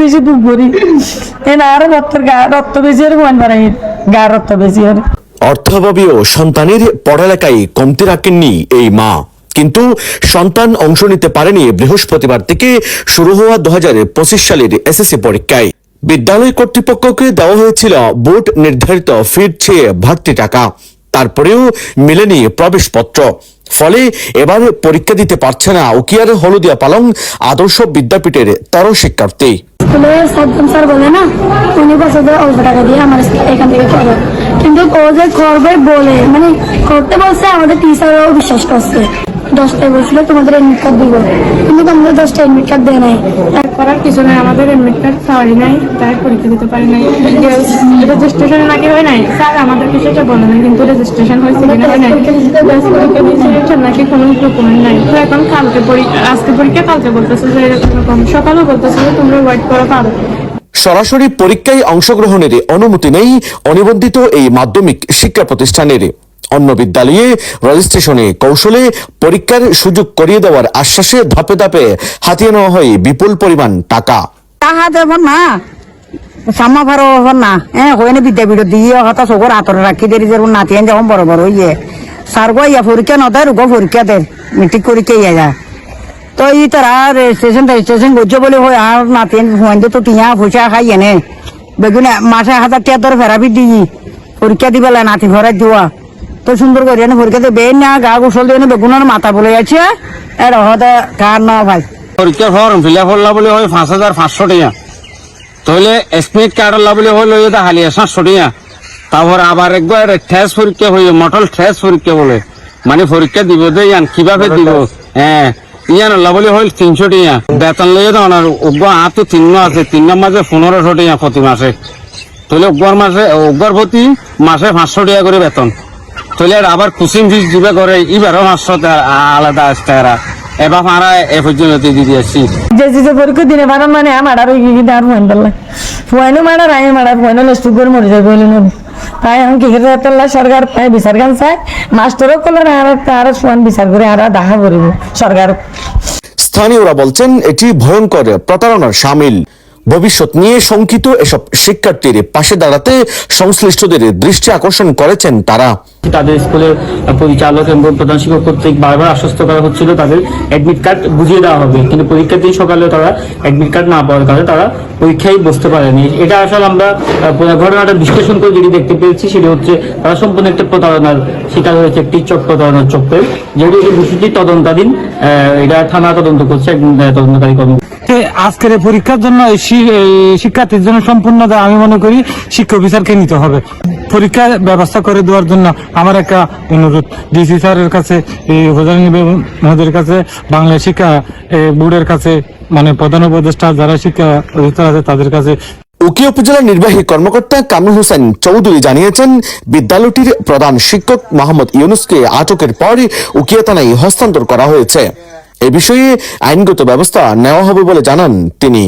বেশি দুঃখ করি গা রক্ত বেশি আর বাড়াই, গা রক্ত বেশি আর। সন্তানের পড়ালেখায় কমতি রাখেননি এই মা। কিন্তু সন্তান অংশ নিতে পারেনি বৃহস্পতিবার থেকে শুরু হওয়া দু হাজার পঁচিশ সালের এসএসসি পরীক্ষায়। বিদ্যালয় কর্তৃপক্ষকে দেওয়া হয়েছিল বোর্ড নির্ধারিত ফির চেয়ে টাকা। তারপরেও মেলেনি প্রবেশপত্র। ফলে এবার পরীক্ষা দিতে পারছে না। উকিয়ার হলুদিয়া পালং আদর্শ বিদ্যাপীঠের তেরো শিক্ষার্থী। স্যার বলে না বছর এখান থেকে কিন্তু করবে বলে মানে করতে বলছে, আমাদের টিচারও বিশ্বাস করছে। দশটায় বলছিল তোমাদের এডমিট কার্ড দিব। কিন্তু আমাদের দশটা এডমিট কার্ড দেয় নাই। তার করার কিছু নাই আমাদের এডমিট কার্ড পাওয়াই নাই তাই পরীক্ষা দিতে পারি নাই। রেজিস্ট্রেশন নাকি হয় নাই? স্যার আমাদের কিছু একটা বলে নাই কিন্তু রেজিস্ট্রেশন হয়েছে কিনা হয় নাই। পরীক্ষা দিয়েছি নাকি কোনো ডকুমেন্ট নাই। তো এখন কালকে পরীক্ষা আজকে পরীক্ষা কালকে বলতেছে যে এরকম সকালেও বলতেছে যে তোমরা ওয়েট করো পারো সরাসরি পরীক্ষায় অংশগ্রহণের অনুমতি নেই অনিবন্ধিত এই মাধ্যমিক শিক্ষা প্রতিষ্ঠানের। অন্য বিদ্যালয়ে রেজিস্ট্রেশনে কৌশলে পরীক্ষার সুযোগ করিয়ে দেওয়ার আশ্বাসে ধাপে ধাপে হাতিয়ে নেওয়া হয় বিপুল পরিমাণ টাকা। টাকা দেব না। সামা ফারো হন না। হ্যাঁ হয়নি বিদ্যাপীঠ দিয়ে হতা চকুর হাতরে রাখি দেরি যে নাতিয়েন যখন বড় বড় ইয়ে। সার গো, ইয়া পরীক্ষা নদায় রোগ পরীক্ষা দে। মেট্রিক পরীক্ষা ইয়া যা তো ই তারা রেজিস্ট্রেশন রেজিস্ট্রেশন করছে বলে হয় আর নাতিয়েন হুয়ান তো টিয়া পয়সা খাই এনে। বেগুন মাসে হাজার টাকা ধরে ফেরাবি দিই পরীক্ষা দিবেলা নাতি ভরাই দিওয়া তো সুন্দর করে এনে পরীক্ষা দিয়ে বেন না গা গোসল দিয়ে বেগুনের মাথা বলে আছে এর হতে কার না ভাই। পরীক্ষার ফর্ম ফিল আপ বলে হয় পাঁচ হাজার পাঁচশো টাকা। তাহলে এসমিট কার্ড বলে হলো এটা হালিয়া সাতশো টাকা। তারপর আবার একবার ঠেস পরীক্ষা হয়ে মটল ঠেস পরীক্ষা বলে। মানে পরীক্ষা দিব যে ইয়ান কীভাবে দিব? হ্যাঁ ইয়ান বলে হল তিনশো টাকা। বেতন লইয়ে তো ওনার উগ্র হাত তো তিন আছে তিন মাসে পনেরোশো টাকা প্রতি মাসে। তাহলে উগ্র মাসে উগ্র প্রতি মাসে পাঁচশো টাকা করে বেতন। তাহলে আর আবার কুচিং ফিস দিবে করে এবারও পাঁচশো আলাদা আসতে এরা। এবার আমরা এ পর্যন্ত দিয়ে দিয়েছি যে যে পরীক্ষা দিনে পারা মানে আমার আর কি কি আর ফুয়ান পারলা ফুয়ানো মারার আয় মারার নষ্ট করে মরে যাবে বলে তাই এখন কি করে পারলা সরকার পায় বিচার গান চাই। মাস্টারও করলে আর আর ফুয়ান বিচার করে আর দেখা করিব সরকার। স্থানীয়রা বলছেন এটি ভয়ঙ্কর প্রতারণার সামিল। ভবিষ্যৎ নিয়ে শঙ্কিত এসব শিক্ষার্থীর পাশে দাঁড়াতে সংশ্লিষ্টদের দৃষ্টি আকর্ষণ করেছেন তারা। তাদের স্কুলের পরিচালক এবং প্রধান শিক্ষক কর্তৃক বারবার আশ্বস্ত করা হচ্ছিল তাদের অ্যাডমিট কার্ড বুঝিয়ে দেওয়া হবে। কিন্তু পরীক্ষার দিন সকালে তারা অ্যাডমিট কার্ড না পাওয়ার কারণে তারা পরীক্ষায় বসতে পারেনি। এটা আসলে আমরা ঘটনাটা বিশ্লেষণ করে যেটি দেখতে পেয়েছি সেটি হচ্ছে তারা সম্পূর্ণ একটা প্রতারণার শিকার হয়েছে, একটি চক প্রতারণার চক্রের। যেহেতু বিষয়টি তদন্তাধীন এটা থানা তদন্ত করছে তদন্তকারী কর্মী আজকের পরীক্ষার জন্য শিক্ষার্থীর জন্য সম্পূর্ণ আমি মনে করি শিক্ষা অফিসারকে নিতে হবে। পরীক্ষার ব্যবস্থা করে দেওয়ার জন্য আমার একটা অনুরোধ। ডিসি স্যারের কাছে, এই হোজানি মহোদয়ের কাছে বাংলা শিক্ষা বোর্ডের কাছে মানে প্রধান উপদেষ্টা যারা শিক্ষা অধিকার আছে তাদের কাছে। উকিয়া উপজেলা নির্বাহী কর্মকর্তা কামরুল হোসেন চৌধুরী জানিয়েছেন, বিদ্যালয়টির প্রধান শিক্ষক মোহাম্মদ ইউনুসকে আটকের পর উকিয়া থানায় হস্তান্তর করা হয়েছে। এ বিষয়ে আইনগত ব্যবস্থা নেওয়া হবে বলে জানান তিনি।